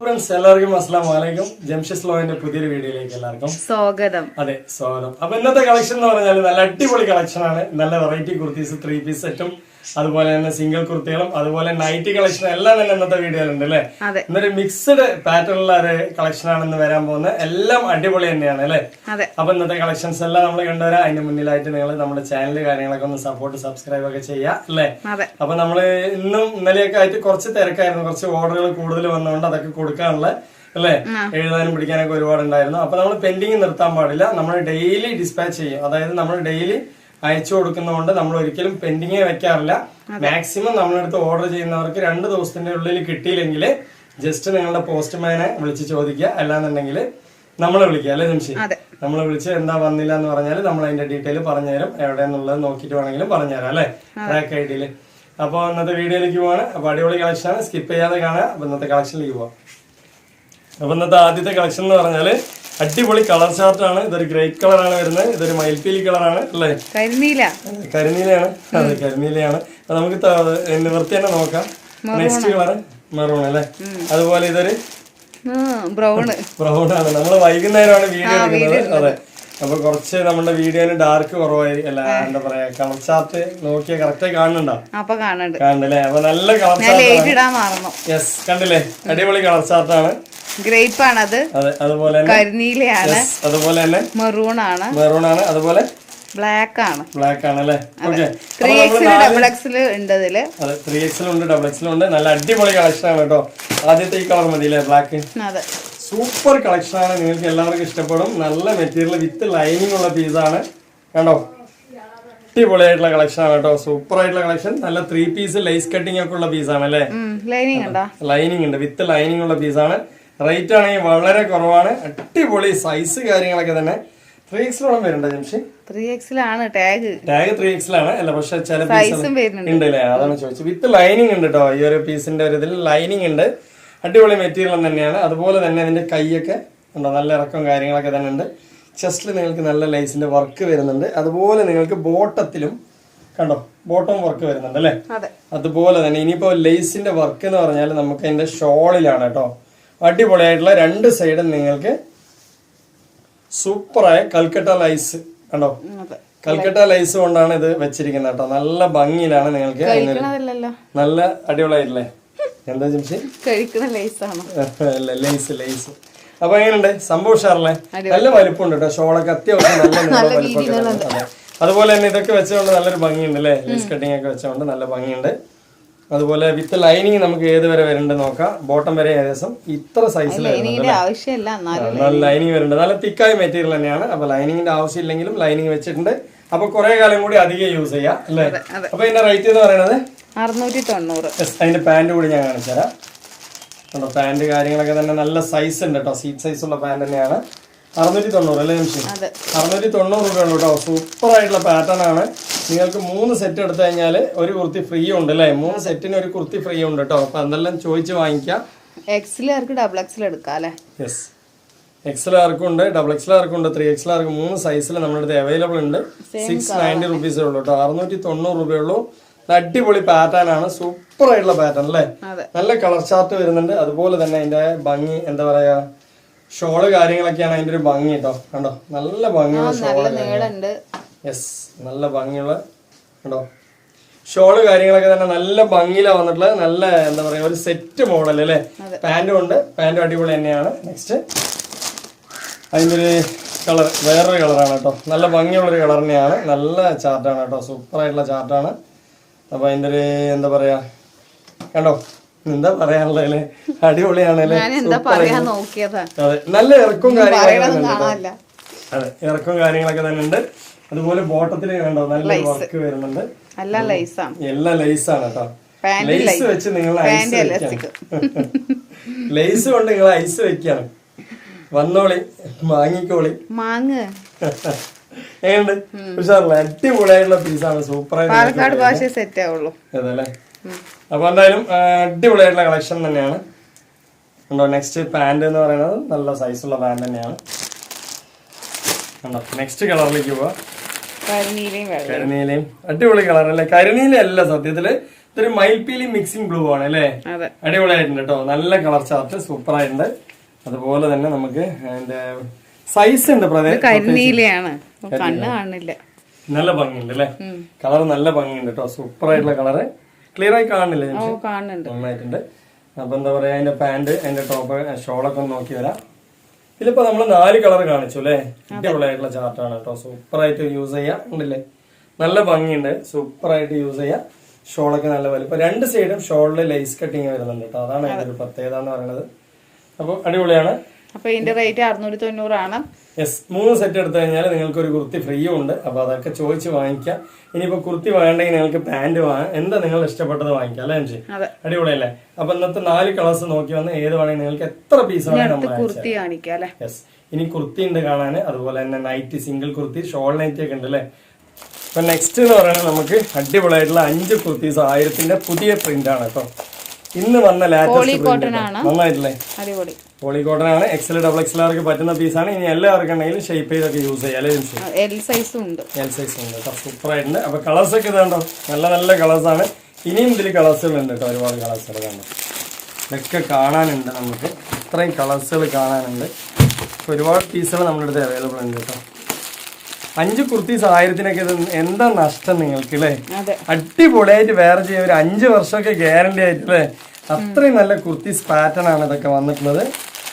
Friends എല്ലാവർക്കും അസ്സാം വലൈക്കും ജംഷസ് ലോയിന്റെ പുതിയൊരു വീഡിയോയിലേക്ക് എല്ലാവർക്കും സ്വാഗതം. അതെ സ്വാഗതം. അപ്പൊ ഇന്നത്തെ കളക്ഷൻ എന്ന് പറഞ്ഞാൽ നല്ല അടിപൊളി കളക്ഷൻ ആണ്. നല്ല വെറൈറ്റി കുർത്തീസ് ത്രീ പീസ് സെറ്റും അതുപോലെ തന്നെ സിംഗിൾ കുർത്തികളും അതുപോലെ നൈറ്റി കളക്ഷൻ എല്ലാം തന്നെ ഇന്നത്തെ വീഡിയോയിലുണ്ട് അല്ലേ? അതെ. ഇന്നൊരു മിക്സ്ഡ് പാറ്റേണിലുള്ള ഒരു കളക്ഷൻ ആണ് ഇന്ന് വരാൻ പോകുന്നത്. എല്ലാം അടിപൊളി തന്നെയാണ് അല്ലേ? അപ്പൊ ഇന്നത്തെ കളക്ഷൻസ് എല്ലാം നമ്മൾ കണ്ടുവരാം. അതിന്റെ മുന്നിലായിട്ട് നിങ്ങൾ നമ്മുടെ ചാനൽ കാര്യങ്ങളൊക്കെ ഒന്ന് സപ്പോർട്ട് സബ്സ്ക്രൈബ് ഒക്കെ ചെയ്യാം അല്ലേ? അപ്പൊ നമ്മൾ ഇന്നും ഇന്നലെയൊക്കെ ആയിട്ട് കുറച്ച് തിരക്കായിരുന്നു. കുറച്ച് ഓർഡറുകൾ കൂടുതൽ വന്നുകൊണ്ട് അതൊക്കെ കൊടുക്കാനുള്ള അല്ലേ? എഴുതാനും പിടിക്കാനൊക്കെ ഒരുപാട് ഉണ്ടായിരുന്നു അപ്പൊ നമ്മൾ പെൻഡിങ് നിർത്താൻ പാടില്ല. നമ്മൾ ഡെയിലി ഡിസ്പാച്ച് ചെയ്യും. അതായത് നമ്മൾ ഡെയിലി അയച്ചു കൊടുക്കുന്നതുകൊണ്ട് നമ്മൾ ഒരിക്കലും പെൻഡിങ്ങേ വെക്കാറില്ല. മാക്സിമം നമ്മളെടുത്ത് ഓർഡർ ചെയ്യുന്നവർക്ക് രണ്ട് ദിവസത്തിന്റെ ഉള്ളിൽ കിട്ടിയില്ലെങ്കിൽ ജസ്റ്റ് നിങ്ങളുടെ പോസ്റ്റ്മാനെ വിളിച്ച് ചോദിക്കുക. അല്ലാന്നുണ്ടെങ്കിൽ നമ്മളെ വിളിക്കുക. അല്ലേ നിമിഷം നമ്മളെ വിളിച്ച് എന്താ വന്നില്ല എന്ന് പറഞ്ഞാൽ നമ്മൾ അതിന്റെ ഡീറ്റെയിൽ പറഞ്ഞുതരും. എവിടെയെന്നുള്ളത് നോക്കിയിട്ട് വേണമെങ്കിലും പറഞ്ഞുതരാം. അല്ലേ? ട്രാക്ക് ഐ ഡിയിൽ അപ്പോൾ ഇന്നത്തെ വീഡിയോയിലേക്ക് പോവാണ്. അപ്പോൾ അടിപൊളി കളക്ഷനാണ് സ്കിപ്പ് ചെയ്യാതെ കാണുക. അപ്പോൾ ഇന്നത്തെ കളക്ഷനിലേക്ക് പോവാം. അപ്പോൾ ഇന്നത്തെ ആദ്യത്തെ കളക്ഷൻ എന്ന് പറഞ്ഞാൽ അടിപൊളി കളർ ചാർട്ടാണ് ഇതൊരു ഗ്രേറ്റ് കളറാണ് വരുന്നത്. ഇതൊരു മയിൽപ്പീലി കളറാണ് അല്ലേ? കരിനീല. കരിനീലയാണ്. അതെ കരിനീലയാണ്. നമുക്ക് നിവർത്തി തന്നെ നോക്കാം. നെക്സ്റ്റ് കളർ മെറൂൺ അല്ലേ? അതുപോലെ ഇതൊരു ബ്രൗണ് ബ്രൗൺ ആണ്. നമ്മൾ വൈകുന്നേരമാണ് വീഡിയോ എടുക്കുന്നത്. അതെ. അപ്പൊ കുറച്ച് നമ്മുടെ വീഡിയോന് ഡാർക്ക് കുറവായി. അല്ല എന്താ പറയാ കളർ ചാർട്ട് നോക്കിയാൽ കറക്റ്റ് കാണുന്നുണ്ടോ? കാണുന്നുണ്ട്. അപ്പൊ നല്ല കളർ ചാർട്ട് യെസ് കണ്ടില്ലേ? അടിപൊളി കളർ ചാർട്ടാണ് ഗ്രേപ്പ് ആണ് അത് അതുപോലെ കരിനീലയാണ്. അതുപോലെ തന്നെ മെറൂൺ ആണ് മെറൂൺ ആണ് അതുപോലെ ബ്ലാക്ക് ആണ് ബ്ലാക്ക് ആണ് അല്ലേ ത്രീ എക്സിൽ ഡബിൾ എക്സിൽ ഉണ്ട് ഇതിൽ ത്രീ എക്സിലുണ്ട് ഡബിൾ എക്സിലുണ്ട് നല്ല അടിപൊളി കളക്ഷൻ ആണ് കേട്ടോ. ആദ്യത്തെ ഈ കളർ മതി അല്ലേ ബ്ലാക്ക് അതെ. സൂപ്പർ കളക്ഷൻ ആണ്. നിങ്ങൾക്ക് എല്ലാവർക്കും ഇഷ്ടപ്പെടും. നല്ല മെറ്റീരിയൽ വിത്ത് ലൈനിങ് ഉള്ള പീസാണ് കണ്ടോ? അടിപൊളിയായിട്ടുള്ള കളക്ഷൻ ആണ് കേട്ടോ. സൂപ്പർ ആയിട്ടുള്ള കളക്ഷൻ നല്ല ത്രീ പീസ് ലൈസ് കട്ടിംഗ് ഒക്കെ ഉള്ള പീസാണ് അല്ലേ ലൈനിങ് ലൈനിങ് ഉണ്ട്? വിത്ത് ലൈനിങ് ഉള്ള പീസാണ് റേറ്റ് ആണെങ്കിൽ വളരെ കുറവാണ്. അടിപൊളി സൈസ് കാര്യങ്ങളൊക്കെ തന്നെ. ത്രീ എക്സിലോളം വരുന്നുണ്ട് ജംഷി. ത്രീ എക്സിലാണ് ടാഗ് ടാഗ് ത്രീ എക്സിലാണ് അല്ല പക്ഷെ ചില ഉണ്ടല്ലേ അതാണ് ചോദിച്ചത്. വിത്ത് ലൈനിങ് ഉണ്ട് കേട്ടോ ഈ ഒരു പീസിന്റെ ഒരു ഇതിൽ ലൈനിങ് ഉണ്ട്. അടിപൊളി മെറ്റീരിയൽ തന്നെയാണ്. അതുപോലെ തന്നെ അതിന്റെ കൈയൊക്കെ ഉണ്ടോ? നല്ല ഇറക്കം കാര്യങ്ങളൊക്കെ തന്നെ ഉണ്ട്. ചെസ്റ്റിൽ നിങ്ങൾക്ക് നല്ല ലൈസിന്റെ വർക്ക് വരുന്നുണ്ട്. അതുപോലെ നിങ്ങൾക്ക് ബോട്ടത്തിലും കണ്ടോ? ബോട്ടം വർക്ക് വരുന്നുണ്ട് അല്ലേ? അതെ. അതുപോലെ തന്നെ ഇനിയിപ്പോ ലേസിന്റെ വർക്ക് എന്ന് പറഞ്ഞാൽ നമുക്ക് അതിന്റെ ഷോളിലാണ് കേട്ടോ അടിപൊളിയായിട്ടുള്ള രണ്ട് സൈഡും നിങ്ങൾക്ക് സൂപ്പറായ കൽക്കട്ട ലൈസ് കണ്ടോ? കൽക്കട്ട ലൈസ് കൊണ്ടാണ് ഇത് വെച്ചിരിക്കുന്നത് കേട്ടോ. നല്ല ഭംഗിയിലാണ് നിങ്ങൾക്ക് നല്ല അടിപൊളിയായിട്ടില്ലേ? എന്താ ജിംസി ലൈസ് ലൈസ്. അപ്പൊ എങ്ങനെയുണ്ട്? സംഭവം ഉഷാറല്ലേ? നല്ല വലിപ്പമുണ്ട് കേട്ടോ. ഷോളൊക്കെ അത്യാവശ്യം നല്ല വലിപ്പമൊക്കെ അതുപോലെ തന്നെ ഇതൊക്കെ വെച്ചുകൊണ്ട് നല്ലൊരു ഭംഗിയുണ്ട് അല്ലേ? ലൈസ് കട്ടിങ് ഒക്കെ വെച്ചുകൊണ്ട് നല്ല ഭംഗിയുണ്ട്. അതുപോലെ വിത്ത് ലൈനിങ് നമുക്ക് ഏത് വരെ വരുന്നുണ്ട് നോക്കാം. ബോട്ടം വരെ ഏകദേശം ഇത്ര സൈസിൽ ആവശ്യമില്ല നല്ല ലൈനിങ് വരുന്നുണ്ട്. നല്ല തിക്കായ മെറ്റീരിയൽ തന്നെയാണ്. അപ്പൊ ലൈനിങ്ങിന്റെ ആവശ്യമില്ലെങ്കിലും ലൈനിങ് വെച്ചിട്ടുണ്ട്. അപ്പൊ കുറെ കാലം കൂടി അധികം യൂസ് ചെയ്യാം അല്ലേ. അപ്പൊ ഇതിന്റെ റേറ്റ് എന്ന് പറയുന്നത് അറുന്നൂറ്റി തൊണ്ണൂറ് Yes, അതിന്റെ പാന്റ് കൂടി ഞാൻ കാണിച്ചു തരാം കണ്ടോ പാന്റ് കാര്യങ്ങളൊക്കെ തന്നെ നല്ല സൈസ് ഉണ്ട് കേട്ടോ സീറ്റ് സൈസ് ഉള്ള പാന്റ് തന്നെയാണ്. അറുന്നൂറ്റി തൊണ്ണൂറ് അല്ലേ അതെ. അറുന്നൂറ്റി തൊണ്ണൂറ് രൂപയാണ് കേട്ടോ. സൂപ്പർ ആയിട്ടുള്ള പാറ്റേൺ ആണ്. നിങ്ങൾക്ക് മൂന്ന് സെറ്റ് എടുത്തു കഴിഞ്ഞാൽ ഒരു കുർത്തി ഫ്രീ ഉണ്ട് അല്ലേ? മൂന്ന് സെറ്റിന് ഒരു കുർത്തി ഫ്രീ ഉണ്ട് കേട്ടോ. അപ്പൊ അതെല്ലാം ചോദിച്ച് വാങ്ങിക്കാം. എക്സിലാർക്ക് ഡബിൾ എക്സിൽ എടുക്കാം അല്ലേ? യെസ് ഉണ്ട് ഡബിൾ എക്സൽ ആർക്കും ഉണ്ട് ത്രീ എക്സൽ ആർക്കും മൂന്ന് സൈസിൽ നമ്മുടെ അടുത്ത് അവൈലബിൾ ഉണ്ട്. സിക്സ് നയന്റി റുപ്പീസേ ഉള്ളൂ കേട്ടോ. അറുന്നൂറ്റി തൊണ്ണൂറ് രൂപയുള്ളൂ അടിപൊളി പാറ്റേൺ ആണ്. സൂപ്പർ ആയിട്ടുള്ള പാറ്റേൺ അല്ലേ നല്ല കളർ ചാർട്ട് വരുന്നുണ്ട്. അതുപോലെ തന്നെ അതിന്റെ ഭംഗി എന്താ പറയാ ഷോൾ കാര്യങ്ങളൊക്കെയാണ് അതിന്റെ ഒരു ഭംഗി കേട്ടോ. കണ്ടോ? നല്ല ഭംഗിയുള്ള ഷോൾ യെസ് നല്ല ഭംഗിയുള്ള കണ്ടോ? ഷോൾ കാര്യങ്ങളൊക്കെ തന്നെ നല്ല ഭംഗിയിലാണ് വന്നിട്ടുള്ളത്. നല്ല എന്താ പറയാ ഒരു സെറ്റ് മോഡൽ അല്ലേ? പാന്റും ഉണ്ട്. പാന്റും അടിപൊളി തന്നെയാണ്. നെക്സ്റ്റ് അതിന്റെ ഒരു കളർ വേറൊരു കളറാണ് കേട്ടോ. നല്ല ഭംഗിയുള്ളൊരു കളർ തന്നെയാണ്. നല്ല ചാർട്ടാണ് കേട്ടോ. സൂപ്പർ ആയിട്ടുള്ള ചാർട്ടാണ് അപ്പൊ അതിന്റെ ഒരു എന്താ പറയാ കണ്ടോ? എന്താ പറയാനുള്ളത് അടിപൊളിയാണല്ലേ അതെ നല്ല ഇറക്കും കാര്യങ്ങളൊക്കെ അതെ ഇറക്കും കാര്യങ്ങളൊക്കെ തന്നെ ഉണ്ട് അതുപോലെ ബോട്ടത്തിൽ കണ്ടോ നല്ല വർക്ക് വരുന്നുണ്ട്. എല്ലാം ലൈസാണ് എല്ലാം ലൈസാണ് കേട്ടോ. ലൈസ് വെച്ച് നിങ്ങൾ ഐസ് ലേസ് കൊണ്ട് നിങ്ങൾ ഐസ് വെക്കാണ് വന്നോളി വാങ്ങിക്കോളി മാങ്ങ. എങ്ങനെയുണ്ട്? ഉഷാറില്ല? അടിപൊളിയായിട്ടുള്ള പീസാണ് സൂപ്പർ ആയിട്ട് സെറ്റ് ആവുള്ളൂ. അതല്ലേ അപ്പൊ എന്തായാലും അടിപൊളിയായിട്ടുള്ള കളക്ഷൻ തന്നെയാണ്. ഉണ്ടോ നെക്സ്റ്റ് പാന്റ് എന്ന് പറയുന്നത് നല്ല സൈസുള്ള പാന്റ് തന്നെയാണ്. ഉണ്ടോ നെക്സ്റ്റ് കളറിലേക്ക് പോവാ. കരിനീലയും അടിപൊളി കളർ അല്ലേ? കരിനീല അല്ല സത്യത്തിൽ ഇതൊരു മയിൽപീലി മിക്സിംഗ് ബ്ലൂ ആണ് അല്ലേ? അടിപൊളിയായിട്ടുണ്ട് കേട്ടോ. നല്ല കളർ ചാർട്ട് സൂപ്പർ ആയിട്ടുണ്ട് അതുപോലെ തന്നെ നമുക്ക് അതിന്റെ സൈസ് ഉണ്ട് കരിനീലയാണ്. കണ്ണ് കാണില്ല. നല്ല ഭംഗിയുണ്ട് അല്ലേ? കളർ നല്ല ഭംഗിയുണ്ട് കേട്ടോ. സൂപ്പർ ആയിട്ടുള്ള കളറ് ക്ലിയർ ആയി കാണുന്നില്ല കാണുന്നുണ്ട്. നന്നായിട്ടുണ്ട്. അപ്പൊ എന്താ പറയാ അതിന്റെ പാന്റ് അതിന്റെ ടോപ്പ് ഷോളൊക്കെ ഒന്ന് നോക്കി വരാം. ഇതിലിപ്പോ നമ്മൾ നാല് കളർ കാണിച്ചു അല്ലേ? അടിപൊളിയായിട്ടുള്ള ചാർട്ടാണ് കേട്ടോ. സൂപ്പർ ആയിട്ട് യൂസ് ചെയ്യാം. ഉണ്ടല്ലേ? നല്ല ഭംഗിയുണ്ട്. സൂപ്പർ ആയിട്ട് യൂസ് ചെയ്യാം. ഷോളൊക്കെ നല്ല വലിപ്പം രണ്ട് സൈഡും ഷോളിൽ ലൈസ് കട്ടിങ് വരുന്നുണ്ട് കേട്ടോ. അതാണ് അതിന്റെ ഒരു പ്രത്യേകത എന്ന് പറയുന്നത്. അപ്പോൾ അടിപൊളിയാണ്. അപ്പൊ ഇതിന്റെ റേറ്റ് അറുന്നൂറ്റി തൊണ്ണൂറാണ് യെസ് മൂന്ന് സെറ്റ് എടുത്തു കഴിഞ്ഞാൽ നിങ്ങൾക്കൊരു കുർത്തി ഫ്രീയും ഉണ്ട്. അപ്പൊ അതൊക്കെ ചോദിച്ച് വാങ്ങിക്കാം. ഇനിയിപ്പോ കുർത്തി വേണ്ടെങ്കിൽ നിങ്ങൾക്ക് പാന്റ് വാങ്ങാം. എന്താ നിങ്ങൾ ഇഷ്ടപ്പെട്ടത് വാങ്ങിക്കാം അല്ലേ അഞ്ചി അടിപൊളിയല്ലേ? അപ്പൊ ഇന്നത്തെ നാല് കളേഴ്സ് നോക്കി വന്ന് ഏത് വേണമെങ്കിൽ നിങ്ങൾക്ക് എത്ര പീസ് വേണമെങ്കിൽ യെസ് ഇനി കുർത്തി ഉണ്ട് കാണാൻ അതുപോലെ തന്നെ night single kurti shawl nightie ഒക്കെ ഉണ്ട് അല്ലേ? അപ്പൊ നെക്സ്റ്റ് എന്ന് പറയുന്നത് നമുക്ക് അടിപൊളിയായിട്ടുള്ള അഞ്ച് കുർത്തീസ് ആയിരത്തിന്റെ പുതിയ പ്രിന്റ് ആണ് കേട്ടോ. ഇന്ന് വന്ന ലാറ്റസ്റ്റ്. നന്നായിട്ടില്ലേ? അടിപൊളി. പോളിക്കോട്ടൺ ആണ് എക്സൽ ഡബിൾ എക്സൽ ആർക്ക് പറ്റുന്ന പീസാണ് ഇനി എല്ലാവർക്കും ഉണ്ടെങ്കിലും ഷേപ്പ് ചെയ്തൊക്കെ യൂസ് ചെയ്യാം. അല്ലേ ജിംഷി? എൽ സൈസും ഉണ്ട്. എൽ സൈസ് ഉണ്ട് കേട്ടോ. സൂപ്പർ ആയിട്ടുണ്ട്. അപ്പൊ കളേഴ്സ് ഒക്കെ ഇതുണ്ടോ നല്ല നല്ല കളേഴ്സ് ആണ്. ഇനിയും ഇതിൽ കളേഴ്സുകൾ ഉണ്ട് കേട്ടോ. ഒരുപാട് കളേഴ്സുകൾ കണ്ടോ? ഇതൊക്കെ കാണാനുണ്ട് നമുക്ക്. ഇത്രയും കളേഴ്സുകൾ കാണാനുണ്ട്. ഒരുപാട് പീസുകൾ നമ്മുടെ അടുത്ത് അവൈലബിൾ ഉണ്ട് കേട്ടോ. അഞ്ച് കുർത്തീസ് ആയിരത്തിനൊക്കെ ഇത് എന്താ നഷ്ടം നിങ്ങൾക്ക് അല്ലേ അടിപൊളിയായിട്ട് വേറെ ചെയ്യാൻ ഒരു അഞ്ച് വർഷമൊക്കെ ഗ്യാരണ്ടി ആയിട്ട് അല്ലേ അത്രയും നല്ല കുർത്തീസ് പാറ്റേൺ ആണ് ഇതൊക്കെ വന്നിട്ടുള്ളത്.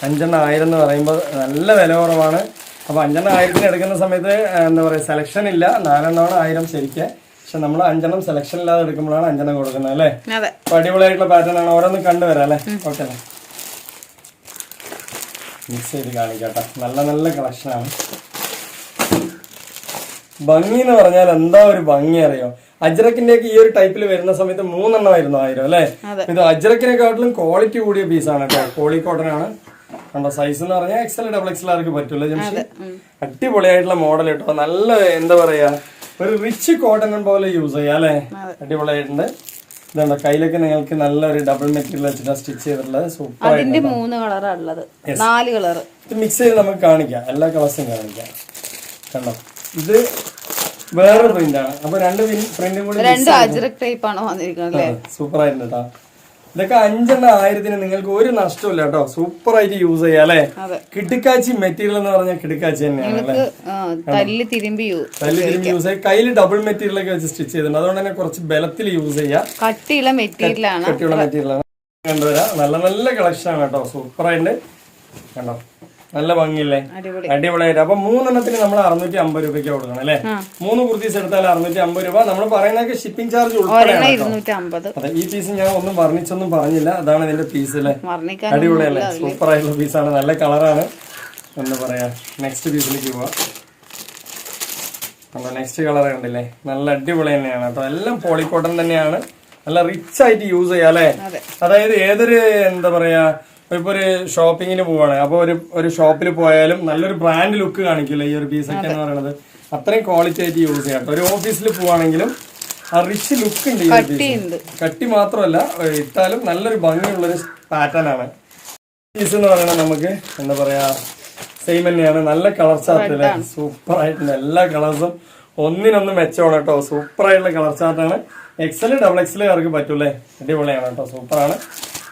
അഞ്ചെണ്ണം ആയിരം എന്ന് പറയുമ്പോൾ നല്ല വില കുറവാണ്. അപ്പോൾ അഞ്ചെണ്ണം ആയിരത്തിന് എടുക്കുന്ന സമയത്ത് എന്താ പറയുക സെലക്ഷൻ ഇല്ല. നാലെണ്ണമാണ് ആയിരം ശരിക്ക്. പക്ഷെ നമ്മൾ അഞ്ചെണ്ണം സെലക്ഷൻ ഇല്ലാതെ എടുക്കുമ്പോഴാണ് അഞ്ചെണ്ണം കൊടുക്കുന്നത് അല്ലേ? അതെ. അപ്പൊ അടിപൊളിയായിട്ടുള്ള പാറ്റേൺ ആണ്. ഓരോന്ന് കണ്ടുവരാം അല്ലേ? ഓക്കെ മിക്സ് ചെയ്ത് കാണിക്കട്ടെ. നല്ല നല്ല കളക്ഷനാണ് ഭംഗി എന്ന് പറഞ്ഞാൽ എന്താ ഒരു ഭംഗി അറിയോ? അജ്രക്കിന്റെ ഒക്കെ ഈ ഒരു ടൈപ്പിൽ വരുന്ന സമയത്ത് മൂന്നെണ്ണമായിരുന്നു ആയിരം അല്ലേ. ഇത് അജ്രക്കിനെക്കാട്ടിലും ക്വാളിറ്റി കൂടിയ പീസാണ് കേട്ടോ. കോളി കോട്ടൺ ആണ്. കണ്ടോ സൈസ് എന്ന് പറഞ്ഞാൽ എക്സൽ ഡബിൾ എക്സൽ ആർക്ക് പറ്റൂല ജംഷി? അടിപൊളിയായിട്ടുള്ള മോഡൽ കേട്ടോ. നല്ല എന്താ പറയാ ഒരു റിച്ച് കോട്ടൺ പോലെ യൂസ് ചെയ്യാം അല്ലേ? അടിപൊളിയായിട്ടുണ്ട്. ഇതുണ്ടോ കയ്യിലൊക്കെ നിങ്ങൾക്ക് നല്ലൊരു ഡബിൾ മെറ്റീരിയൽ വെച്ചിട്ട് സ്റ്റിച്ച് ചെയ്തിട്ടുള്ളത്. സൂപ്പർ അതിന്റെ മൂന്ന് കളറാ ഉള്ളത്. നാല് കളറ് ഇത് മിക്സ് ചെയ്ത് നമുക്ക് കാണിക്കാം. എല്ലാ കളേഴ്സും കാണിക്കാം. കണ്ടോ? ഇത് വേറെ പ്രിന്റ് ആണ്. അപ്പൊ രണ്ട് പ്രിന്റും കൂടി രണ്ട് അജ്രക് ടൈപ്പ് ആണ് വന്നിരിക്കുന്നത് അല്ലേ? സൂപ്പർ ആയിട്ടുണ്ട് കേട്ടോ. ഇതൊക്കെ അഞ്ചെണ്ണ ആയിരത്തിന് നിങ്ങൾക്ക് ഒരു നഷ്ടമില്ല കേട്ടോ. സൂപ്പർ ആയിട്ട് യൂസ് ചെയ്യാം അല്ലെ? കിടുക്കാച്ചി മെറ്റീരിയൽ എന്ന് പറഞ്ഞാൽ കിടുക്കാച്ചി തന്നെയാണ് തല്ലി തിരുമ്പി യൂസ് ചെയ്യാം. കയ്യിൽ ഡബിൾ മെറ്റീരിയൽ ഒക്കെ വെച്ച് സ്റ്റിച്ച് ചെയ്തിട്ടുണ്ട്. അതുകൊണ്ട് തന്നെ കുറച്ച് ബലത്തിൽ യൂസ് ചെയ്യാം. കട്ടിയുള്ള മെറ്റീരിയലാണ്. കട്ടിയുള്ള മെറ്റീരിയലാണ്. കണ്ടുവരാം. നല്ല നല്ല കളക്ഷൻ ആണ് കേട്ടോ. സൂപ്പർ ആയിട്ട് കണ്ടോ? നല്ല ഭംഗിയില്ലേ? അടിപൊളി. അടിപൊളിയായിട്ട്. അപ്പൊ മൂന്നെണ്ണത്തിന് നമ്മൾ അറുന്നൂറ്റി അമ്പത് രൂപയ്ക്ക് കൊടുക്കണം അല്ലേ? മൂന്ന് കുർത്തീസ് എടുത്താൽ അറുന്നൂറ്റി അമ്പത് രൂപ. നമ്മൾ പറയുന്നതൊക്കെ ഷിപ്പിംഗ് ചാർജ് ഉൾപ്പെടെ ഈ പീസ് ഞാൻ ഒന്നും വർണിച്ചൊന്നും പറഞ്ഞില്ല. അതാണ് ഇതിന്റെ പീസ് അല്ലേ? അടിപൊളിയല്ലേ? സൂപ്പർ ആയിട്ടുള്ള പീസാണ് നല്ല കളറാണ് എന്താ പറയാ നെക്സ്റ്റ് പീസിലേക്ക് പോവാ. അപ്പൊ നെക്സ്റ്റ് കളർ കണ്ടില്ലേ? നല്ല അടിപൊളി തന്നെയാണ് കേട്ടോ. എല്ലാം പോളിക്കോട്ടൺ തന്നെയാണ്. നല്ല റിച്ച് ആയിട്ട് യൂസ് ചെയ്യാം അല്ലേ? അതെ. അതായത് ഏതൊരു എന്താ പറയാ ഇപ്പൊ ഒരു ഷോപ്പിങ്ങിന് പോവാണ്. അപ്പൊ ഒരു ഒരു ഷോപ്പിൽ പോയാലും നല്ലൊരു ബ്രാൻഡ് ലുക്ക് കാണിക്കില്ല ഈ ഒരു പീസൊക്കെ എന്ന് പറയുന്നത് അത്രയും ക്വാളിറ്റി ആയിട്ട് യൂസ് ചെയ്യാം. ഒരു ഓഫീസിൽ പോവാണെങ്കിലും ആ റിച്ച് ലുക്ക് ഉണ്ട് ഈ ഒരു പീസ് കട്ടി മാത്രമല്ല ഇട്ടാലും നല്ലൊരു ഭംഗിയുള്ളൊരു പാറ്റേൺ ആണ്. പീസ് എന്ന് പറയുന്നത് നമുക്ക് എന്താ പറയാ സെയിം തന്നെയാണ്. നല്ല കളർ ചാർട്ടിൽ സൂപ്പർ ആയിട്ടുണ്ട് എല്ലാ കളേഴ്സും ഒന്നിനൊന്ന് മെച്ചമാണ് കേട്ടോ. സൂപ്പർ ആയിട്ടുള്ള കളർ ചാർട്ടാണ് എക്സൽ ഡബിൾ എക്സൽ അവർക്ക് പറ്റൂലേ അടിപൊളിയാണ് കേട്ടോ. സൂപ്പറാണ്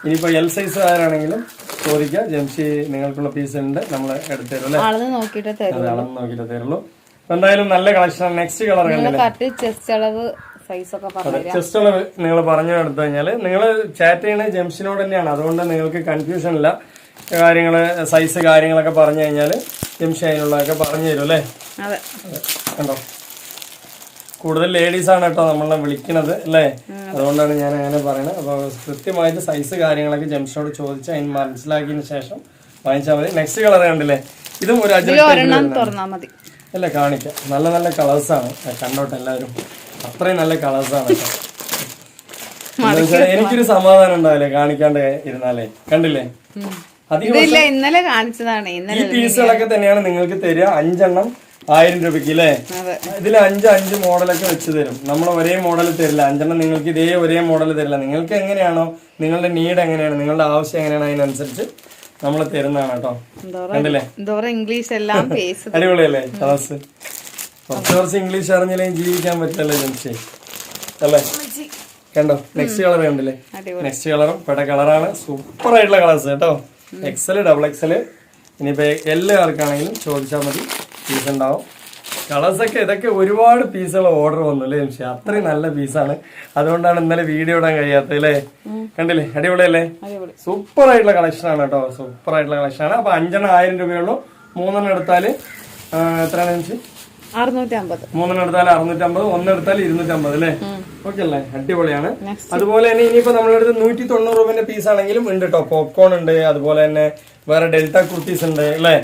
ഇനിയിപ്പോ എൽ സൈസ് ആരാണെങ്കിലും ചോദിക്കുക ജംഷി നിങ്ങൾക്കുള്ള പീസ് ഉണ്ട്. നമ്മൾ എടുത്തു തരും അല്ലേ? അളന്ന് നോക്കിയിട്ട് തരും അളന്ന് നോക്കിയിട്ട് തരുള്ളൂ. എന്തായാലും നല്ല കളക്ഷൻ നെക്സ്റ്റ് കളർ ചെസ്റ്റ് അളവ് ജസ്റ്റ് ഒന്ന് നിങ്ങൾ പറഞ്ഞു എടുത്തു കഴിഞ്ഞാൽ നിങ്ങൾ ചാറ്റ് ചെയ്യണ ജംഷിനോട് തന്നെയാണ്. അതുകൊണ്ട് നിങ്ങൾക്ക് കൺഫ്യൂഷൻ ഇല്ല. കാര്യങ്ങൾ സൈസ് കാര്യങ്ങളൊക്കെ പറഞ്ഞു കഴിഞ്ഞാൽ ജംഷി അതിനുള്ളതൊക്കെ പറഞ്ഞു തരും അല്ലേ? കണ്ടോ? കൂടുതൽ ലേഡീസ് ആണ് കേട്ടോ നമ്മളെ വിളിക്കണത് അല്ലേ? അതുകൊണ്ടാണ് ഞാൻ അങ്ങനെ പറയുന്നത് അപ്പോൾ കൃത്യമായിട്ട് സൈസ് കാര്യങ്ങളൊക്കെ ജംഷനോട് ചോദിച്ച് അതിന് മനസ്സിലാക്കിയതിനു ശേഷം വാങ്ങിച്ചാൽ മതി. നെക്സ്റ്റ് കളർ കണ്ടില്ലേ? ഇതും ഒരു അല്ല കാണിക്കാം. നല്ല നല്ല കളേഴ്സ് ആണ്. കണ്ടോട്ടെ എല്ലാവരും. അത്രയും നല്ല കളേഴ്സ് ആണ് എനിക്കൊരു സമാധാനം ഉണ്ടാവില്ലേ കാണിക്കാണ്ട് ഇരുന്നാലേ? കണ്ടില്ലേ? ഇന്നലെ കാണിച്ചതാണ്. ഈ പീസുകളൊക്കെ തന്നെയാണ് നിങ്ങൾക്ക് തരിക. അഞ്ചെണ്ണം ആയിരം രൂപയ്ക്ക് അല്ലേ ഇതിൽ അഞ്ച് അഞ്ച് മോഡലൊക്കെ വെച്ച് തരും. നമ്മൾ ഒരേ മോഡൽ തരില്ല. അഞ്ചെണ്ണം നിങ്ങൾക്ക് ഇതേ ഒരേ മോഡൽ തരില്ല. നിങ്ങൾക്ക് എങ്ങനെയാണോ നിങ്ങളുടെ നീഡ് എങ്ങനെയാണ് നിങ്ങളുടെ ആവശ്യം എങ്ങനെയാണോ അതിനനുസരിച്ച് നമ്മൾ തരുന്നതാണ് കേട്ടോ. കണ്ടില്ലേ? ഇംഗ്ലീഷ് എല്ലാം അടിപൊളിയല്ലേ? ക്ലാസ് കുറച്ച് കുറച്ച് ഇംഗ്ലീഷ് അറിഞ്ഞില്ലെങ്കിൽ ജീവിക്കാൻ പറ്റില്ല ജംഷി. അല്ലേ? കണ്ടോ? നെക്സ്റ്റ് കളർ കണ്ടില്ലേ? നെക്സ്റ്റ് കളറും പെട കളറാണ് സൂപ്പർ ആയിട്ടുള്ള കളേഴ്സ് കേട്ടോ. എക്സൽ ഡബിൾ എക്സൽ ഇനിയിപ്പോ എല്ലാവർക്കാണെങ്കിലും ചോദിച്ചാൽ മതി. പീസ് ഉണ്ടാവും കളേഴ്സൊക്കെ ഇതൊക്കെ ഒരുപാട് പീസുകൾ ഓർഡർ വന്നു അല്ലേ പക്ഷെ അത്രയും നല്ല പീസാണ്. അതുകൊണ്ടാണ് ഇന്നലെ വീഡിയോ ഇടാൻ കഴിയാത്തത് അല്ലേ? കണ്ടില്ലേ? അടിപൊളിയല്ലേ? അടിപൊളി. സൂപ്പർ ആയിട്ടുള്ള കളക്ഷൻ ആണ് കേട്ടോ. സൂപ്പർ ആയിട്ടുള്ള കളക്ഷൻ ആണ് അപ്പൊ അഞ്ചെണ്ണം ആയിരം രൂപയുള്ളൂ മൂന്നെണ്ണം എടുത്താൽ എത്രയാണ് വെച്ച് അറുന്നൂറ്റി അമ്പത് മൂന്നെണ്ണം എടുത്താൽ അറുന്നൂറ്റമ്പത് ഒന്നെടുത്താൽ ഇരുന്നൂറ്റമ്പത് അല്ലേ? ഓക്കെ അല്ലേ? അടിപൊളിയാണ്. അതുപോലെ തന്നെ ഇനിയിപ്പോ നമ്മളടുത്ത് നൂറ്റി തൊണ്ണൂറ് രൂപന്റെ പീസ് ആണെങ്കിലും ഉണ്ട് കേട്ടോ പോപ്കോൺ ഉണ്ട് അതുപോലെ തന്നെ വേറെ ഡെൽറ്റ കുർത്തീസ് ഉണ്ട് അല്ലേ?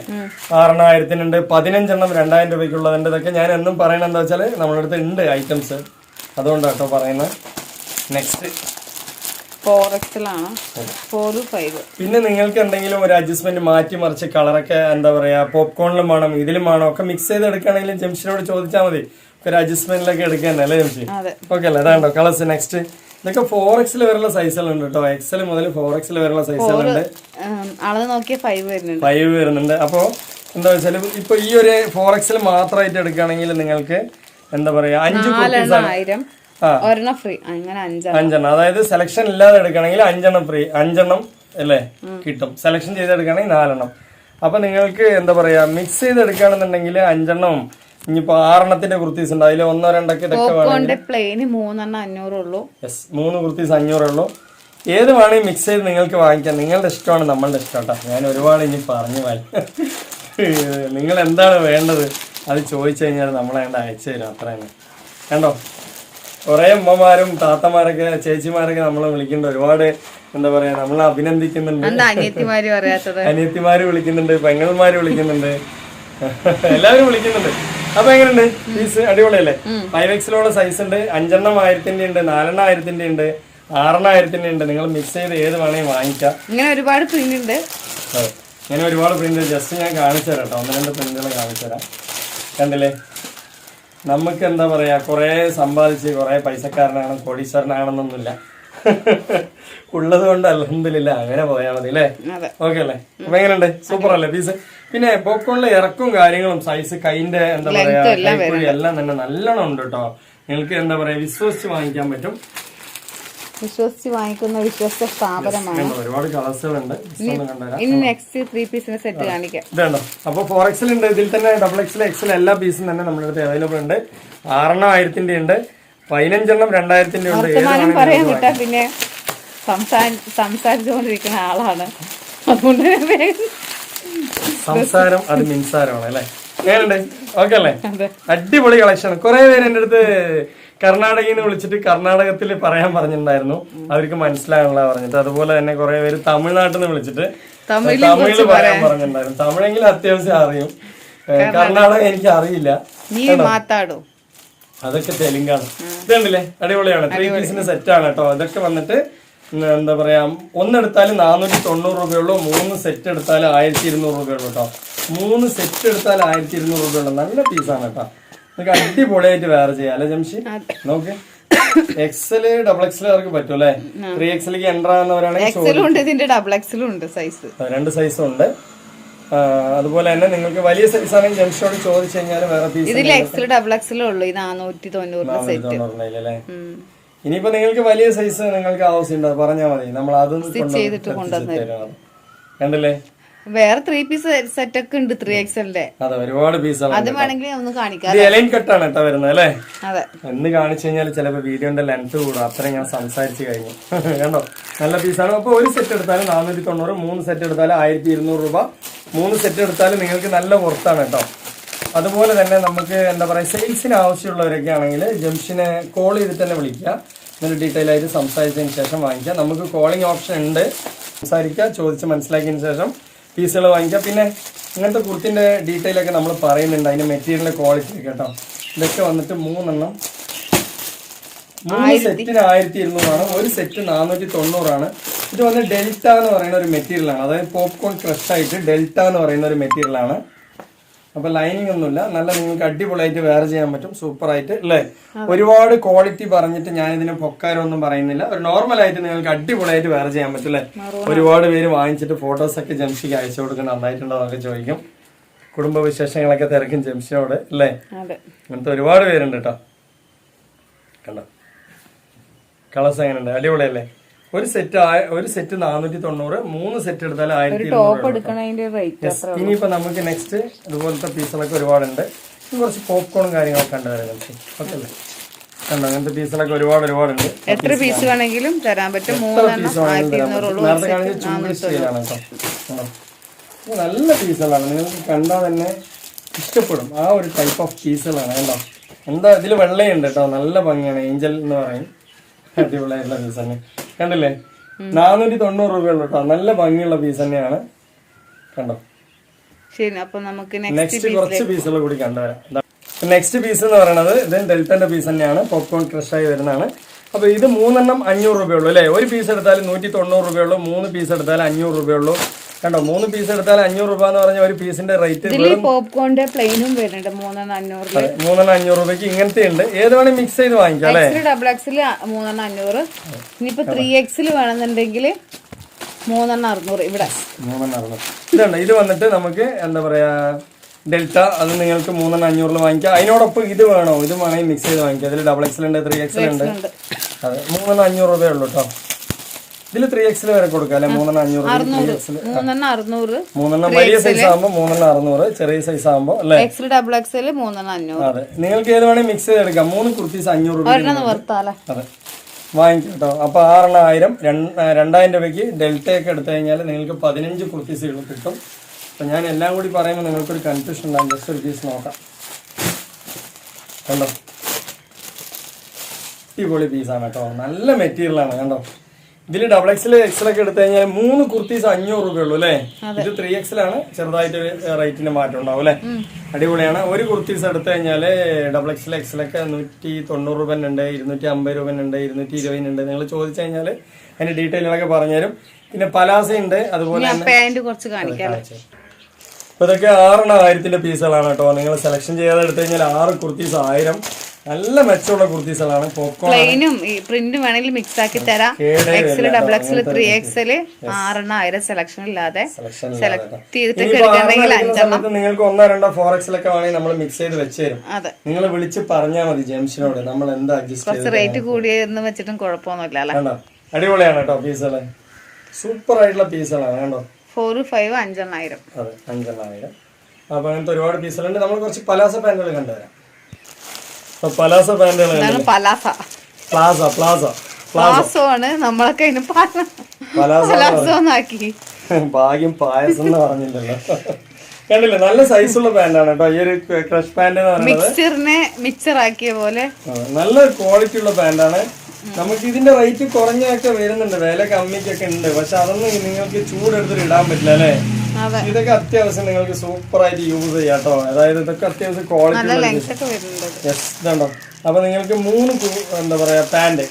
ആറെണ്ണായിരത്തിനുണ്ട്. പതിനഞ്ചെണ്ണം രണ്ടായിരം രൂപയ്ക്കുള്ളതുണ്ട്. ഇതൊക്കെ ഞാൻ എന്നും പറയണത് എന്താ വെച്ചാൽ നമ്മളടുത്ത് ഉണ്ട് ഐറ്റംസ് അതുകൊണ്ടാണ് കേട്ടോ പറയുന്നത്. നെക്സ്റ്റ് ഫോർ എക്സിലാണ് ഫോർ ഫൈവ് പിന്നെ നിങ്ങൾക്ക് എന്തെങ്കിലും ഒരു അഡ്ജസ്റ്റ്മെന്റ് മാറ്റി മറിച്ച് കളറൊക്കെ എന്താ പറയാ പോപ്കോണിലും വേണം ഇതിലും വേണം ഒക്കെ മിക്സ് ചെയ്ത് എടുക്കുകയാണെങ്കിൽ ജംഷിനോട് ചോദിച്ചാൽ മതി. ഒരു അഡ്ജസ്റ്റ്മെന്റിലൊക്കെ എടുക്കാൻ അല്ലേ ജംഷി? ഓക്കെ അല്ലേ അതാണ്ടോ കളേഴ്സ് നെക്സ്റ്റ് ഇതൊക്കെ ഫോർ എക്സിൽ വരെയുള്ള സൈസുകളുണ്ട് കേട്ടോ. എക്സൽ മുതൽ ഫോർ എക്സിൽ വരെയുള്ള സൈസുകളുണ്ട് അളവ് നോക്കിയ ഫൈവ് വരുന്നുണ്ട്. ഫൈവ് വരുന്നുണ്ട്. അപ്പോൾ എന്താ വെച്ചാൽ ഇപ്പൊ ഈ ഒരു ഫോർ എക്സിൽ മാത്രമായിട്ട് എടുക്കുകയാണെങ്കിൽ നിങ്ങൾക്ക് എന്താ പറയാ അഞ്ച് കുട്ടീസ്. ഒരെണ്ണം ഫ്രീ അങ്ങനെ അഞ്ചെണ്ണം. അഞ്ചെണ്ണം. അതായത് സെലക്ഷൻ ഇല്ലാതെ എടുക്കണമെങ്കിൽ അഞ്ചെണ്ണം ഫ്രീ അഞ്ചെണ്ണം അല്ലേ? കിട്ടും. സെലക്ഷൻ ചെയ്തെടുക്കുകയാണെങ്കിൽ നാലെണ്ണം. അപ്പൊ നിങ്ങൾക്ക് എന്താ പറയാ മിക്സ് ചെയ്ത് എടുക്കുകയാണെന്നുണ്ടെങ്കിൽ അഞ്ചെണ്ണം ഇനിയിപ്പോ ആറെണ്ണത്തിന്റെ കുർത്തീസ് ഉണ്ട്. അതിൽ ഒന്നോ രണ്ടൊക്കെ ഇതൊക്കെ വേണം പ്ലെയിന് മൂന്നെണ്ണം യെസ് മൂന്ന് കുർത്തീസ് അഞ്ഞൂറേ ഉള്ളൂ. ഏത് വേണമെങ്കിൽ മിക്സ് ചെയ്ത് നിങ്ങൾക്ക് വാങ്ങിക്കാം. നിങ്ങളുടെ ഇഷ്ടമാണ് നമ്മളുടെ ഇഷ്ടം കേട്ടോ. ഞാൻ ഒരുപാട് ഇനി പറഞ്ഞു വായി നിങ്ങൾ എന്താണ് വേണ്ടത്? അത് ചോദിച്ചു കഴിഞ്ഞാൽ നമ്മളെ അയച്ചു തരും അത്ര തന്നെ കണ്ടോ? കുറേ അമ്മമാരും താത്തമാരൊക്കെ ചേച്ചിമാരൊക്കെ നമ്മളെ വിളിക്കുന്നുണ്ട്. ഒരുപാട് എന്താ പറയാ നമ്മളെ അഭിനന്ദിക്കുന്നുണ്ട്. അനിയത്തിമാര് പറയാത്തത്? അനിയത്തിമാര് വിളിക്കുന്നുണ്ട് പെങ്ങന്മാര് വിളിക്കുന്നുണ്ട്. എല്ലാവരും വിളിക്കുന്നുണ്ട്. അപ്പൊ എങ്ങനെയുണ്ട്? പീസ് അടിപൊളിയല്ലേ? ഫൈവ് എക്സിലുള്ള സൈസ് ഉണ്ട്. അഞ്ചെണ്ണം ആയിരത്തിന്റെ ഉണ്ട് നാലെണ്ണം ആയിരത്തിന്റെ ഉണ്ട് ആറെണ്ണം ആയിരത്തിന്റെ ഉണ്ട്. നിങ്ങൾ മിക്സ് ചെയ്ത് ഏത് വേണമെങ്കിൽ വാങ്ങിക്കാം. ഇങ്ങനെ ഒരുപാട് പ്രിന്റ് ഉണ്ട്. ഇങ്ങനെ ഒരുപാട് പ്രിന്റ് ജസ്റ്റ് ഞാൻ കാണിച്ചു തരാം കേട്ടോ. ഒന്ന് രണ്ട് പ്രിന്റുകൾ കാണിച്ചു തരാം കണ്ടില്ലേ? നമുക്ക് എന്താ പറയാ കുറെ സമ്പാദിച്ച് കുറെ പൈസക്കാരനാണ് കോടീശ്വരനാണെന്നൊന്നുമില്ല. ഉള്ളത് കൊണ്ട് അലഹമില്ല അങ്ങനെ പോയാൽ മതി അല്ലേ? ഓക്കെ അല്ലേ? അപ്പൊ എങ്ങനെയുണ്ട്? സൂപ്പർ അല്ലേ പീസ്? പിന്നെ പോപ്കോണിലെ ഇറക്കും കാര്യങ്ങളും സൈസ് കൈന്റെ എന്താ പറയാ എല്ലാം തന്നെ നല്ലോണം ഉണ്ട് കേട്ടോ നിങ്ങൾക്ക് എന്താ പറയാ വിശ്വസിച്ച് വാങ്ങിക്കാൻ പറ്റും. വിശ്വസിച്ച് വാങ്ങിക്കുന്ന വിശ്വസ്ത സ്ഥാപനമാണ്. ഒരുപാട് കളേഴ്സുകളുണ്ട് ഇനി നെക്സ്റ്റ് ത്രീ പീസിന്റെ സെറ്റ് കാണിക്കാം. ഇതുണ്ടോ അപ്പൊ ഫോർ എക്സൽ ഉണ്ട്. ഇതിൽ തന്നെ ഡബിൾ എക്സൽ എക്സൽ എല്ലാ പീസും തന്നെ നമ്മുടെ അടുത്ത് അവൈലബിൾ ഉണ്ട്. ആറെണ്ണം ആയിരത്തിന്റെ ഉണ്ട്. പതിനഞ്ചെണ്ണം രണ്ടായിരത്തിന്റെ ഉണ്ട്. വർത്തമാനം പറയാൻ വിട്ടാ പിന്നെ സംസാരി സംസാരിച്ചുകൊണ്ടിരിക്കുന്ന ആളാണ്. അതുകൊണ്ട് സംസാരം അത് മിൻസാരമാണ് അല്ലേ? എങ്ങനെയുണ്ട് ഓക്കെ അല്ലേ? അടിപൊളി കളക്ഷൻ കുറെ പേര് എന്റെ അടുത്ത് കർണാടകയിൽ നിന്ന് വിളിച്ചിട്ട് കർണാടകത്തിൽ പറയാൻ പറഞ്ഞിട്ടുണ്ടായിരുന്നു. അവർക്ക് മനസ്സിലാകണില്ല പറഞ്ഞിട്ട്. അതുപോലെ തന്നെ കുറെ പേര് തമിഴ്നാട്ടിൽ നിന്ന് വിളിച്ചിട്ട് തമിഴ് തമിഴിൽ പറയാൻ പറഞ്ഞിട്ടുണ്ടായിരുന്നു. തമിഴെങ്കിൽ അത്യാവശ്യം അറിയും. കർണാടക. എനിക്ക് അറിയില്ല. അതൊക്കെ തെലുങ്കാണ്. ഇതുണ്ടല്ലേ? അടിപൊളിയാണ്. ത്രീ പീസിന് സെറ്റ് ആണ് കേട്ടോ. ഇതൊക്കെ വന്നിട്ട് എന്താ പറയാ ഒന്നെടുത്താൽ നാനൂറ്റി തൊണ്ണൂറ് രൂപയുള്ളൂ മൂന്ന് സെറ്റ് എടുത്താൽ ആയിരത്തി ഇരുന്നൂറ് രൂപയുള്ളൂ കേട്ടോ മൂന്ന് സെറ്റ് എടുത്താൽ ആയിരത്തി ഇരുന്നൂറ് രൂപയുള്ളൂ. നല്ല പീസാണ് കേട്ടോ നിങ്ങൾക്ക് അടിപൊളിയായിട്ട് വേറെ ചെയ്യാം അല്ലെ ജംഷി? നോക്ക്. എക്സൽ ഡബിൾ എക്സൽ അവർക്ക് പറ്റും അല്ലേ? ത്രീ എക്സലേക്ക് എന്റർ ആകുന്നവരാണെങ്കിൽ എക്സലും ഉണ്ട് ഇതിന്റെ ഡബിൾ എക്സലും ഉണ്ട് സൈസ് രണ്ട് സൈസും ഉണ്ട്. അതുപോലെ തന്നെ നിങ്ങൾക്ക് വലിയ സൈസ് ആണെങ്കിൽ ജംഷിയോട് ചോദിച്ചു കഴിഞ്ഞാൽ വേറെ പീസ് ഇതിൽ എക്സൽ ഡബിൾ എക്സലും ഉള്ളൂ ഈ നാനൂറ്റി തൊണ്ണൂറിന്റെ സെറ്റ് ഇനിയിപ്പോ നിങ്ങൾക്ക് വലിയ സൈസ് നിങ്ങൾക്ക് ആവശ്യമുണ്ട് പറഞ്ഞാൽ മതി. നമ്മൾ അത് ചെയ്തിട്ട് കൊണ്ടുവന്നു കണ്ടല്ലേ? വേറെ ത്രീ പീസ് സെറ്റ് ഒക്കെ ഉണ്ട് ത്രീ എക്സലിന്റെ അതെ ഒരുപാട് പീസ് അത് വേണമെങ്കിൽ ഒന്ന് കാണിക്കാം. ഇത് എലൈൻ കട്ടാണ് കേട്ടോ വരുന്നത് അല്ലേ? അതെ. എന്ന് കാണിച്ചു കഴിഞ്ഞാൽ ചിലപ്പോൾ വീഡിയോന്റെ ലെങ്ത് കൂടും. അത്രയും ഞാൻ സംസാരിച്ചു കഴിഞ്ഞു. കണ്ടോ? നല്ല പീസാണ് അപ്പോൾ ഒരു സെറ്റ് എടുത്താലും നാനൂറ്റി തൊണ്ണൂറ് മൂന്ന് സെറ്റ് എടുത്താലും ആയിരത്തി ഇരുന്നൂറ് രൂപ. മൂന്ന് സെറ്റ് എടുത്താലും നിങ്ങൾക്ക് നല്ല പുറത്താണ് കേട്ടോ. അതുപോലെ തന്നെ നമുക്ക് എന്താ പറയുക സെയിൽസിന് ആവശ്യമുള്ളവരൊക്കെ ആണെങ്കിൽ ജംഷിനെ കോൾ ചെയ്തിട്ട് തന്നെ വിളിക്കുക. എന്നിട്ട് ഡീറ്റെയിൽ ആയിട്ട് സംസാരിച്ചതിന് ശേഷം വാങ്ങിക്കുക. നമുക്ക് കോളിംഗ് ഓപ്ഷൻ ഉണ്ട്. സംസാരിക്കുക ചോദിച്ച് മനസ്സിലാക്കിയതിന് ശേഷം പീസുകൾ വാങ്ങിക്കുക. പിന്നെ ഇങ്ങനത്തെ കുർത്തിന്റെ ഡീറ്റെയിൽ ഒക്കെ നമ്മൾ പറയുന്നുണ്ട്. അതിന്റെ മെറ്റീരിയലിന്റെ ക്വാളിറ്റി കേട്ടോ. ഇതൊക്കെ വന്നിട്ട് മൂന്നെണ്ണം. മൂന്ന് സെറ്റിന് ആയിരത്തി ഇരുന്നൂറാണ്. ഒരു സെറ്റ് നാനൂറ്റി തൊണ്ണൂറാണ്. ഇത് വന്ന് ഡെൽറ്റ എന്ന് പറയുന്ന ഒരു മെറ്റീരിയലാണ് അതായത് പോപ്കോൺ ക്രഷ് ആയിട്ട് ഡെൽറ്റ എന്ന് പറയുന്ന ഒരു മെറ്റീരിയൽ ആണ് അപ്പൊ ലൈനിങ് ഒന്നുമില്ല. നല്ല നിങ്ങൾക്ക് അടിപൊളിയായിട്ട് വേറെ ചെയ്യാൻ പറ്റും. സൂപ്പർ ആയിട്ട് അല്ലേ ഒരുപാട് ക്വാളിറ്റി പറഞ്ഞിട്ട് ഞാൻ ഇതിന് പൊക്കാരൊന്നും പറയുന്നില്ല. ഒരു നോർമൽ ആയിട്ട് നിങ്ങൾക്ക് അടിപൊളിയായിട്ട് വേറെ ചെയ്യാൻ പറ്റും അല്ലേ ഒരുപാട് പേര് വാങ്ങിച്ചിട്ട് ഫോട്ടോസ് ഒക്കെ ജംഷിക്ക് അയച്ചു കൊടുക്കണം. നന്നായിട്ടുണ്ടോ എന്നൊക്കെ ചോദിക്കും. കുടുംബ വിശേഷങ്ങളൊക്കെ തിരക്കും ജംഷിനോട് അല്ലേ അങ്ങനത്തെ ഒരുപാട് പേരുണ്ട് കേട്ടോ കണ്ടോ? കളേഴ്സ് എങ്ങനെയുണ്ട്? അടിപൊളിയല്ലേ? ഒരു സെറ്റ് ഒരു സെറ്റ് നാനൂറ്റി തൊണ്ണൂറ് മൂന്ന് സെറ്റ് എടുത്താൽ ആയിരത്തി. ഇനിയിപ്പോ നമുക്ക് നെക്സ്റ്റ് ഇതുപോലത്തെ പീസുകളൊക്കെ ഒരുപാടുണ്ട്. കുറച്ച് പോപ്കോണും കാര്യങ്ങളൊക്കെ ഉണ്ടായിരുന്നു ഓക്കെ അല്ലേ? കണ്ടോ? അങ്ങനത്തെ പീസുകളൊക്കെ ഒരുപാട് ഒരുപാടുണ്ട്. എത്ര പീസ് വേണമെങ്കിലും തരാൻ പറ്റും. നേരത്തെ കാണിച്ച ചൂട് സ്റ്റൈലാണ് കേട്ടോ. കണ്ടോ? നല്ല പീസുകളാണ് നിങ്ങൾക്ക് കണ്ടാൽ തന്നെ ഇഷ്ടപ്പെടും. ആ ഒരു ടൈപ്പ് ഓഫ് പീസുകളാണ് കേട്ടോ. എന്താ ഇതിൽ വെള്ളയുണ്ട് കേട്ടോ. നല്ല ഭംഗിയാണ്. ഏഞ്ചൽ എന്ന് പറയും. അടിപൊളിയായിട്ടുള്ള പീസ് തന്നെ കണ്ടില്ലേ? നാനൂറ്റി തൊണ്ണൂറ് രൂപയുള്ളൂ കേട്ടോ നല്ല ഭംഗിയുള്ള പീസ് തന്നെയാണ്. കണ്ടോ? ശരി അപ്പൊ നമുക്ക് നെക്സ്റ്റ് കുറച്ച് പീസുകൾ കൂടി കണ്ടുവരാം. നെക്സ്റ്റ് പീസ് എന്ന് പറയുന്നത് ഇത് ഡെൽറ്റന്റെ പീസ് തന്നെയാണ്. പോപ്കോൺ ക്രഷ് ആയി വരുന്നതാണ്. അപ്പൊ ഇത് മൂന്നെണ്ണം അഞ്ഞൂറ് രൂപയുള്ളൂ അല്ലേ? ഒരു പീസ് എടുത്താൽ നൂറ്റി തൊണ്ണൂറ് രൂപയുള്ളൂ. മൂന്ന് പീസ് എടുത്താൽ അഞ്ഞൂറ് രൂപയുള്ളൂ. കണ്ടോ മൂന്ന് പീസ് എടുത്താൽ അഞ്ഞൂറ് രൂപ എന്ന് പറഞ്ഞ ഒരു പീസിന്റെ റേറ്റ് ഇതിൽ പോപ്കോണിന്റെ പ്ലെയിനും വരുന്നുണ്ട് മൂന്നെണ്ണം മൂന്നെണ്ണം അഞ്ഞൂറ് രൂപയ്ക്ക് ഇങ്ങനത്തെ ഉണ്ട്. ഏത് വേണമെങ്കിൽ മിക്സ് ചെയ്ത് വാങ്ങിക്കാം അല്ലേ? ഡബിൾ എക്സിൽ മൂന്നെണ്ണം അഞ്ഞൂറ്. ഇനിയിപ്പോ ത്രീ എക്സിൽ വേണമെന്നുണ്ടെങ്കിൽ മൂന്നെണ്ണം അറുന്നൂറ് ഇവിടെ. മൂന്നെണ്ണം അറുന്നൂറ്. ഇതുണ്ട് ഇത് വന്നിട്ട് നമുക്ക് എന്താ പറയാ ഡെൽറ്റ അത് നിങ്ങൾക്ക് മൂന്നെണ്ണം അഞ്ഞൂറിൽ വാങ്ങിക്കാം. അതിനോടൊപ്പം ഇത് വേണോ? ഇത് വേണമെങ്കിൽ മിക്സ് ചെയ്ത് വാങ്ങിക്കാം. അതിൽ ഡബിൾ എക്സൽ ഉണ്ട് ത്രീ എക്സൽ ഉണ്ട് അതെ മൂന്നെണ്ണം അഞ്ഞൂറ് രൂപയേ ഉള്ളൂ കേട്ടോ ഇതിൽ ത്രീ എക്സിൽ വരെ കൊടുക്കാം അല്ലെ? മൂന്നെണ്ണം അഞ്ഞൂറ് മൂന്നെണ്ണം അറുന്നൂറ്. മൂന്നെണ്ണം വലിയ സൈസ് ആകുമ്പോൾ മൂന്നെണ്ണം അറുന്നൂറ് ചെറിയ സൈസ് ആകുമ്പോൾ അല്ലേ? എക്സിൽ ഡബിൾ എക്സിൽ മൂന്നെണ്ണം അഞ്ഞൂറ്. അതെ. നിങ്ങൾക്ക് ഏത് വേണമെങ്കിൽ മിക്സ് ചെയ്തെടുക്കാം. മൂന്ന് കുർത്തീസ് അഞ്ഞൂറ് അതെ. വാങ്ങിക്കും കേട്ടോ അപ്പോൾ ആറെണ്ണം ആയിരം. രണ്ട് രണ്ടായിരം രൂപയ്ക്ക് ഡെൽറ്റയൊക്കെ എടുത്തു കഴിഞ്ഞാൽ നിങ്ങൾക്ക് പതിനഞ്ച് കുർത്തീസുകൾ കിട്ടും. അപ്പൊ ഞാൻ എല്ലാം കൂടി പറയുമ്പോൾ നിങ്ങൾക്കൊരു കൺഫ്യൂഷൻ ഉണ്ടാകും ജസ്റ്റ് ഒരു പീസ് നോക്കാം. കണ്ടോ? അടിപൊളി പീസാണ് കേട്ടോ. നല്ല മെറ്റീരിയലാണ് കണ്ടോ? ഇതിൽ ഡബിൾ എക്സൽ എക്സൽ ഒക്കെ എടുത്തു കഴിഞ്ഞാൽ മൂന്ന് കുർത്തീസ് അഞ്ഞൂറ് രൂപയുള്ളൂ അല്ലേ? ഇത് ത്രീ എക്സൽ ആണ് ചെറുതായിട്ട് റേറ്റിന്റെ മാറ്റം ഉണ്ടാവും അല്ലേ? അടിപൊളിയാണ്. ഒരു കുർത്തീസ് എടുത്തു കഴിഞ്ഞാൽ ഡബിൾ എക്സൽ എക്സൽ ഒക്കെ നൂറ്റി തൊണ്ണൂറ് രൂപ ഉണ്ട് ഇരുന്നൂറ്റി അമ്പത് രൂപ ഉണ്ട് ഇരുന്നൂറ്റി ഇരുപതിനുണ്ട് നിങ്ങൾ ചോദിച്ചു കഴിഞ്ഞാൽ അതിന്റെ ഡീറ്റെയിലുകളൊക്കെ പറഞ്ഞുതരും. പിന്നെ പലാസ ഉണ്ട് അതുപോലെ ഇതൊക്കെ ആറെണ്ണം ആയിരത്തിന്റെ പീസുകളാണ് കേട്ടോ. നിങ്ങൾ സെലക്ഷൻ ചെയ്യാതെ എടുത്തു കഴിഞ്ഞാൽ ആറ് കുർത്തീസ് ആയിരം. നല്ല മെച്ചമുള്ള കുർത്തീസുകളാണ്. പ്ലെയിനും ഈ പ്രിന്റും വേണമെങ്കിൽ മിക്സ് ആക്കി തരാം. XL double XL three XL ആറെണ്ണം ആയിരം സെലക്ഷൻ ഇല്ലാതെ സെലക്ട് എടുക്കണമെങ്കിൽ നിങ്ങൾക്ക് ഒന്നോ രണ്ടോ ഫോർ എക്സിലൊക്കെ വേണമെങ്കിൽ നമ്മൾ മിക്സ് ചെയ്ത് വെച്ച് തരും നിങ്ങൾ വിളിച്ച് പറഞ്ഞാൽ മതി ജെംസിനോട് നമ്മൾ എന്താ കുറച്ച് റേറ്റ് കൂടിയെന്ന് വെച്ചിട്ടും കുഴപ്പമൊന്നുമില്ല അല്ലെ? അടിപൊളിയാണ് കേട്ടോ പീസുകൾ. സൂപ്പർ ആയിട്ടുള്ള പീസുകളാണ് കേട്ടോ ഫോർ ഫൈവ് അഞ്ചെണ്ണായിരം. അതെ അഞ്ചെണ്ണായിരം. അപ്പൊ അങ്ങനത്തെ ഒരുപാട് പീസുകളുണ്ട്. നമ്മൾ കുറച്ച് പലാസ പാന്റുകൾ കണ്ടുവരാം palazzo palazzo. Palazzo palazzo palazzo. ആണ് നമ്മളൊക്കെ അതിന് ഭാഗ്യം പായസം എന്ന് പറഞ്ഞില്ലല്ലോ. കണ്ടില്ലേ നല്ല സൈസുള്ള പാന്റാണ് കേട്ടോ. ഈ ഒരു ക്രഷ് പാന്റ് എന്ന് മിക്സറിനെ മിക്സർ ആക്കിയ പോലെ. നല്ല ക്വാളിറ്റി ഉള്ള പാന്റാണ്. നമുക്ക് ഇതിന്റെ റേറ്റ് കുറഞ്ഞൊക്കെ വരുന്നുണ്ട്. വില കമ്മിക്കൊക്കെ ഉണ്ട്. പക്ഷെ അതൊന്നും നിങ്ങൾക്ക് ചൂടെടുത്തിട്ട് ഇടാൻ പറ്റില്ല അല്ലേ? ഇതൊക്കെ അത്യാവശ്യം നിങ്ങൾക്ക് സൂപ്പർ ആയിട്ട് യൂസ് ചെയ്യാം കേട്ടോ അതായത് ഇതൊക്കെ അത്യാവശ്യം ക്വാളിറ്റി യെസ് ഇതുണ്ടോ? അപ്പൊ നിങ്ങൾക്ക് മൂന്ന് എന്താ പറയാ പാന്റ്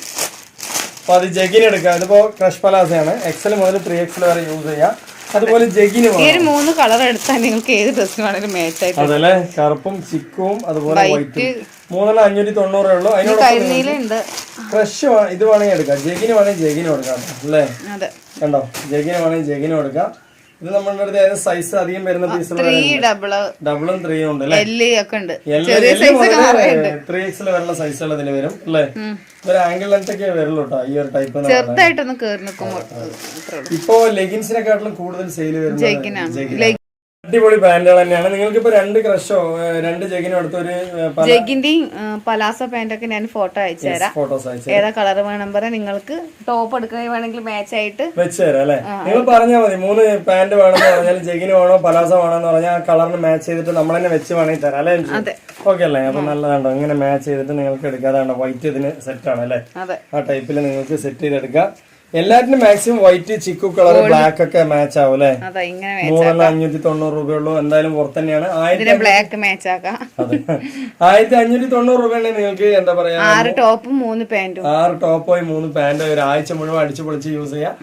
അപ്പൊ അത് ജഗിന് എടുക്കാം. ഇതിപ്പോ ക്രഷ് പലാസയാണ് എക്സൽ മുതൽ ത്രീ എക്സൽ വരെ യൂസ് ചെയ്യാം. അതുപോലെ ജഗിന് മൂന്ന് കളർ എടുത്താൽ നിങ്ങൾക്ക് ഏത് ഡ്രസ് മാച്ച് ആയിട്ട് അതല്ലേ? കറുപ്പും ചിക്കും അതുപോലെ വൈറ്റും മൂന്നെണ്ണം അഞ്ഞൂറ്റി തൊണ്ണൂറേ ഉള്ളൂ അതിനോട് ക്രഷ് ഇത് വേണമെങ്കിൽ എടുക്കാം. ജഗിന് വേണമെങ്കിൽ ജഗിന് കൊടുക്കാം അല്ലേ? കണ്ടോ? ജഗിന് വേണമെങ്കിൽ ജഗിന് കൊടുക്കാം ഇത് നമ്മളുടെ അടുത്ത് ഏത് സൈസ് അധികം വരുന്ന പീസ് ഡബിൾ ത്രീയും ഉണ്ട് ത്രീ എക്സിൽ വരുന്ന സൈസുകൾ ഇതിന് വരും അല്ലേ? ഒരു ആംഗിൾ ലെങ്ത് ഒക്കെ വരുള്ളൂ കേട്ടോ ഈ ഒരു ടൈപ്പ് ഇപ്പോ ലെഗിൻസിനെക്കാട്ടിലും കൂടുതൽ സെയിൽ വരുന്നത്. അടിപൊളി പാന്റുകൾ തന്നെയാണ്. നിങ്ങൾക്ക് ഇപ്പൊ രണ്ട് ക്രഷോ രണ്ട് ജഗിനും അടുത്ത് ഒരു ജഗിന്റെയും പലാസ പാന്റൊക്കെ ഞാൻ ഫോട്ടോ അയച്ചു തരാം. ഫോട്ടോസ് അയച്ചു ഏതാ കളർ വേണം പറയാം നിങ്ങൾക്ക് ടോപ്പ് എടുക്കണമെങ്കിൽ വേണമെങ്കിൽ മാച്ച് ആയിട്ട്. വെച്ച് തരാം അല്ലെ? നിങ്ങൾ പറഞ്ഞാൽ മതി മൂന്ന് പാന്റ് വേണമെന്ന് പറഞ്ഞാൽ ജഗിന് വേണോ പലാസ എന്ന് പറഞ്ഞാൽ കളറിന് മാച്ച് ചെയ്തിട്ട് നമ്മൾ തന്നെ വെച്ച് വേണമെങ്കിൽ തരാം അല്ലെ ഓക്കെ അല്ലേ? അപ്പൊ നല്ലതാണ്ടോ ഇങ്ങനെ മാച്ച് ചെയ്തിട്ട് നിങ്ങൾക്ക് എടുക്കാതാണ്ടോ വൈറ്റ് ഇതിന് സെറ്റ് ആണ് അല്ലെ? ആ ടൈപ്പിൽ നിങ്ങൾക്ക് സെറ്റ് ചെയ്തെടുക്കാം. എല്ലാറ്റിനും maximum white chikoo colour black ഒക്കെ മാച്ച് ആവും അല്ലെ. മൂന്നെണ്ണം അഞ്ഞൂറ്റി തൊണ്ണൂറ് രൂപയുള്ളൂ. എന്തായാലും പുറത്ത് തന്നെയാണ്. ബ്ലാക്ക് മാച്ച് ആക്കാം. ആയിരത്തി അഞ്ഞൂറ്റി തൊണ്ണൂറ് രൂപയാണ് നിങ്ങൾക്ക് എന്താ പറയാ? ആറ് ടോപ്പും മൂന്ന് പാന്റും ആറ് ടോപ്പോയി മൂന്ന് പാന്റ് ഒരാഴ്ച മുഴുവൻ അടിച്ചു പൊളിച്ച് യൂസ് ചെയ്യാം.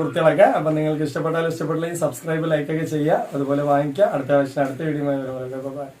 കുർത്തികളൊക്കെ. അപ്പൊ നിങ്ങൾക്ക് ഇഷ്ടപ്പെട്ടാലും ഇഷ്ടപ്പെട്ടില്ലെങ്കിൽ സബ്സ്ക്രൈബ് ലൈക്ക് ഒക്കെ ചെയ്യുക. അതുപോലെ വാങ്ങിക്കുക. അടുത്ത ആഴ്ച അടുത്ത വീഡിയോ